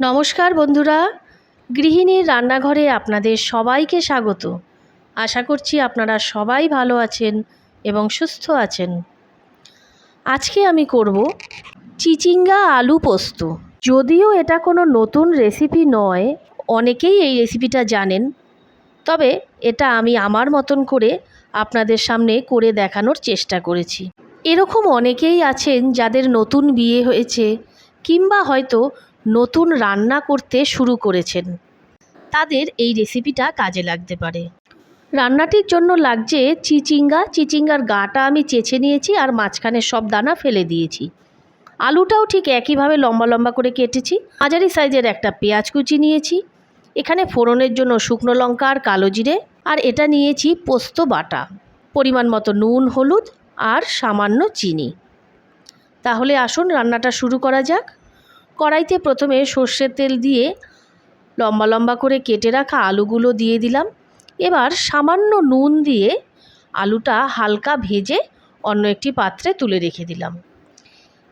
নমস্কার বন্ধুরা। গৃহিণীর রান্নাঘরে আপনাদের সবাইকে স্বাগত। আশা করছি আপনারা সবাই ভালো আছেন এবং সুস্থ আছেন। আজকে আমি করব চিচিঙ্গা আলু পোস্ত। যদিও এটা কোনো নতুন রেসিপি নয়, অনেকেই এই রেসিপিটা জানেন। তবে এটা আমি আমার মতন করে আপনাদের সামনে করে দেখানোর চেষ্টা করেছি। এরকম অনেকেই আছেন যাদের নতুন বিয়ে হয়েছে কিংবা হয়তো নতুন রান্না করতে শুরু করেছেন। তাদের এই রেসিপিটা কাজে লাগতে পারে। রান্নাটির জন্য লাগছে চিচিঙ্গা। চিচিঙ্গার গাটা আমি চেছে নিয়েছি আর মাঝখানে সব দানা ফেলে দিয়েছি। আলুটাও ঠিক একইভাবে লম্বা লম্বা করে কেটেছি। মাঝারি সাইজের একটা পেঁয়াজ কুচি নিয়েছি। এখানে ফোড়নের জন্য শুকনো লঙ্কা আর কালো জিরে। আর এটা নিয়েছি পোস্ত বাটা। পরিমাণ মতো নুন, হলুদ আর সামান্য চিনি। তাহলে আসুন রান্নাটা শুরু করা যাক। কড়াইতে প্রথমে সর্ষের তেল দিয়ে লম্বা লম্বা করে কেটে রাখা আলুগুলো দিয়ে দিলাম। এবার সামান্য নুন দিয়ে আলুটা হালকা ভেজে অন্য একটি পাত্রে তুলে রেখে দিলাম।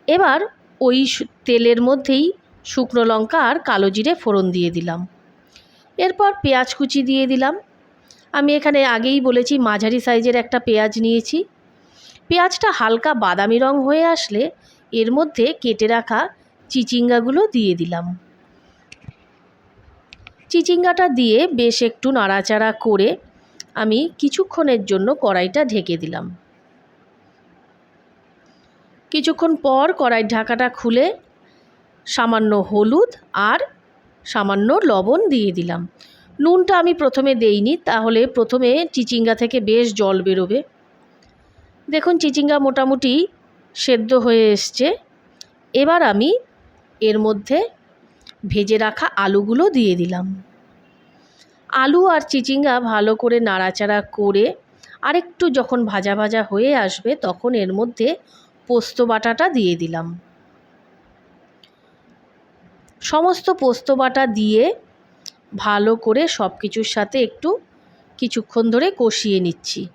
এবার ওই তেলের মধ্যেই শুকনো লঙ্কা আর কালো জিরে ফোড়ন দিয়ে দিলাম। এরপর পেঁয়াজ কুচি দিয়ে দিলাম। আমি এখানে আগেই বলেছি মাঝারি সাইজের একটা পেঁয়াজ নিয়েছি। পেঁয়াজটা হালকা বাদামি রং হয়ে আসলে এর মধ্যে কেটে রাখা চিচিঙ্গাগুলো দিয়ে দিলাম। চিচিঙ্গাটা দিয়ে বেশ একটু নাড়াচাড়া করে আমি কিছুক্ষণের জন্য কড়াইটা ঢেকে দিলাম। কিছুক্ষণ পর কড়াই ঢাকাটা খুলে সামান্য হলুদ আর সামান্য লবণ দিয়ে দিলাম। নুনটা আমি প্রথমে দেইনি, তাহলে প্রথমে চিচিঙ্গা থেকে বেশ জল বেরোবে। দেখুন, চিচিঙ্গা মোটামুটি সেদ্ধ হয়ে এসছে। এবার আমি এর মধ্যে ভেজে রাখা আলুগুলো দিয়ে দিলাম। আলু আর চিচিঙ্গা ভালো করে নাড়াচাড়া করে আরেকটু যখন ভাজা ভাজা হয়ে আসবে তখন এর মধ্যে পোস্ত বাটাটা দিয়ে দিলাম। সমস্ত পোস্ত বাটা দিয়ে ভালো করে সব কিছুর সাথে একটু কিছুক্ষণ ধরে কষিয়ে নিচ্ছি।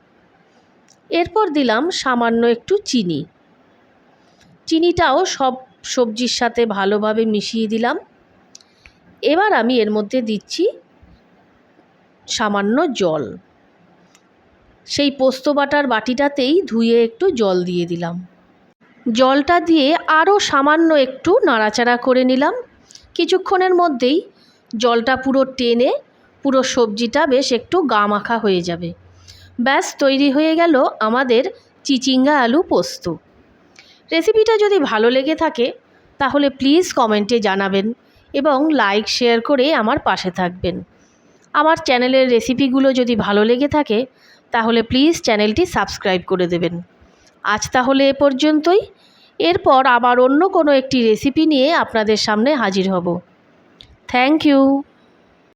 এরপর দিলাম সামান্য একটু চিনি। চিনিটাও সব সবজির সাথে ভালোভাবে মিশিয়ে দিলাম। এবার আমি এর মধ্যে দিচ্ছি সামান্য জল। সেই পোস্ত বাটার বাটিটাতেই ধুয়ে একটু জল দিয়ে দিলাম। জলটা দিয়ে আরও সামান্য একটু নাড়াচাড়া করে নিলাম। কিছুক্ষণের মধ্যেই জলটা পুরো টেনে পুরো সবজিটা বেশ একটু গা মাখা হয়ে যাবে। ব্যাস, তৈরি হয়ে গেল আমাদের চিচিঙ্গা আলু পোস্ত। রেসিপিটা যদি ভালো লেগে থাকে, তাহলে প্লিজ কমেন্টে জানাবেন এবং লাইক শেয়ার করে আমার পাশে থাকবেন। আমার চ্যানেলের রেসিপিগুলো যদি ভালো লেগে থাকে, তাহলে প্লিজ চ্যানেলটি সাবস্ক্রাইব করে দেবেন। আজ তাহলে এ পর্যন্তই। এরপর আবার অন্য কোনো একটি রেসিপি নিয়ে আপনাদের সামনে হাজির হব। Thank you